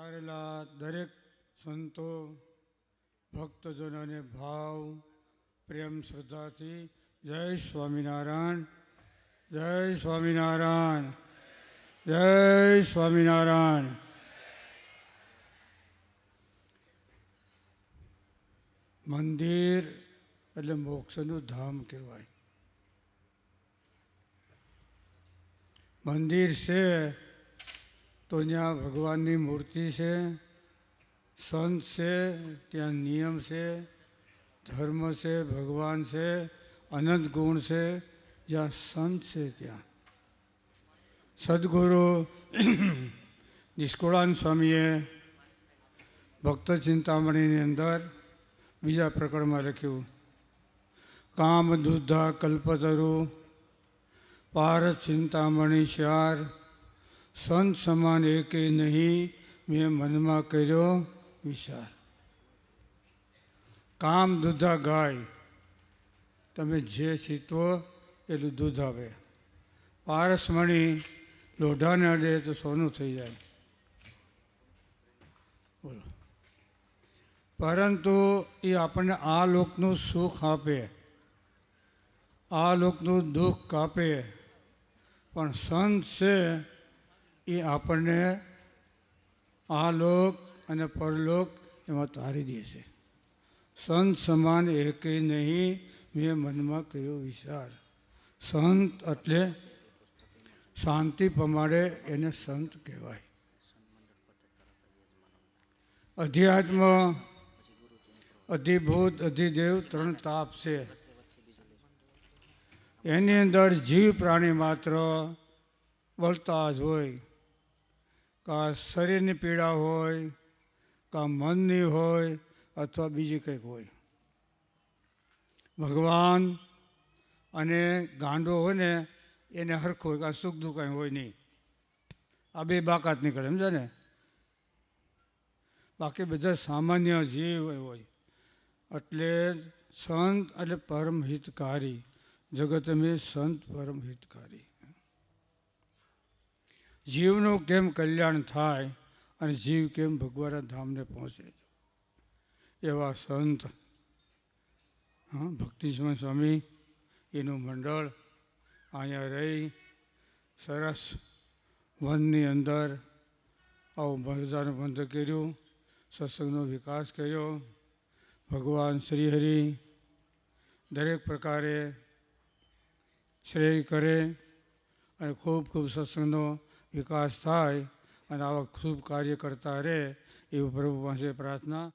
પધારેલા દરેક સંતો ભક્તજનોને ભાવ, પ્રેમ, શ્રદ્ધાથી જય સ્વામિનારાયણ જય સ્વામિનારાયણ જય સ્વામિનારાયણ. મંદિર એટલે મોક્ષનું ધામ કહેવાય. મંદિર છે તો ત્યાં ભગવાનની મૂર્તિ છે, સંત છે, ત્યાં નિયમ છે, ધર્મ છે, ભગવાન છે, અનંત ગુણ છે, જ્યાં સંત છે ત્યાં. સદગુરુ નિષ્કુળાન સ્વામીએ ભક્ત ચિંતામણીની અંદર બીજા પ્રકરણમાં લખ્યું કામ દુધા કલ્પતરુ પાર ચિંતામણી શ્યાર સંત સમાન એકે નહીં, મેં મનમાં કર્યો વિચાર. કામ દૂધા ગાય. તમે જે ચીતવો એટલું દૂધ આવે. પારસમણી લોઢાને અડે તો સોનું થઈ જાય. બોલો. પરંતુ એ આપણને આ લોકનું સુખ આપે. આ લોકનું દુઃખ કાપે. પણ સંત છે એ આપણને આ લોક અને પરલોક એમાં તારી દે છે. સંત સમાન એકે નહીં, મેં મનમાં કર્યો વિચાર. સંત એટલે શાંતિ પ્રમાણે એને સંત કહેવાય. અધ્યાત્મ, અધિભૂત, અધિદેવ ત્રણ તાપ છે. એની અંદર જીવ પ્રાણી માત્ર વળતા જ હોય. કા શરીરની પીડા હોય, કા મનની હોય અથવા બીજી કંઈક હોય. ભગવાન અને ગાંડો હોય ને, એને હરખું હોય કાં સુખ દુઃખ કંઈ હોય નહીં. આ બે બાકાત નીકળે સમજે ને? બાકી બધા સામાન્ય જીવ હોય. એટલે સંત એટલે પરમ હિતકારી જગત મેં સંત પરમ હિતકારી જીવનું કેમ કલ્યાણ થાય અને જીવ કેમ ભગવાના ધામને પહોંચે એવા સંત, હા ભક્તિસ્મન સ્વામી, એનું મંડળ અહીંયા રહી, સરસ વનની અંદર આવું બધાનું બંધ કર્યું, સત્સંગનો વિકાસ કર્યો, ભગવાન શ્રીહરિ દરેક પ્રકારે શ્રેય કરે અને ખૂબ ખૂબ સત્સંગનો વિકાસ થાય અને આવા શુભ કાર્ય કરતા રહે એવું પ્રભુ પાસે પ્રાર્થના